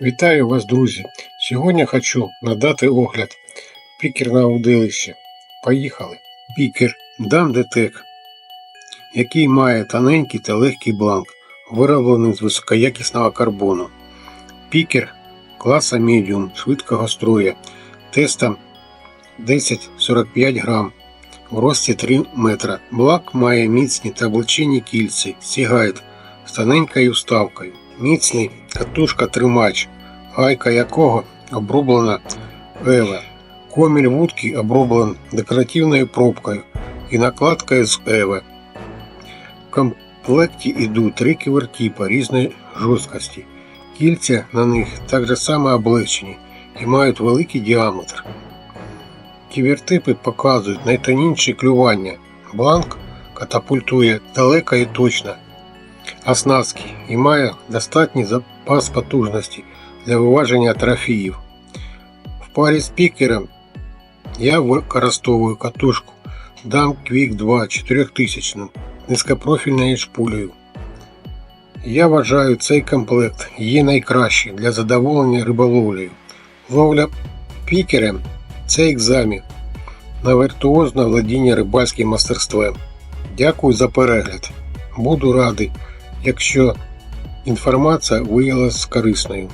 Вітаю вас, друзі! Сьогодні хочу надати огляд пікер на. Поїхали! Пікер Дамдетек, який має тоненький та легкий бланк, вироблений з високоякісного карбону. Пікер класа медіум швидкого строя, тестом 10-45 грам, в рості 3 метра. Бланк має міцні та блочинні кільці, сігайт з тоненькою вставкою. Міцний катушка тримач, гайка якого оброблена Ева. Коміль вудки оброблен декоративною пробкою і накладкою з Ева. В комплекті йдуть три ківертіпа різної жорсткості. Кільця на них так само облегчені і мають великий діаметр. Ківертипи показують найтонінші клювання. Бланк катапультує далеко і точно, оснастки і має достатній запас потужності для виваження трофеїв. В парі з пікером я використовую катушку Dam Quick 2 4000 низькопрофільною шпулею. Я вважаю цей комплект є найкращий для задоволення риболовлею. Ловля пікером це екзамен на віртуозне владіння рибальським мастерством. Дякую за перегляд. Буду радий, якщо інформація виявилася корисною.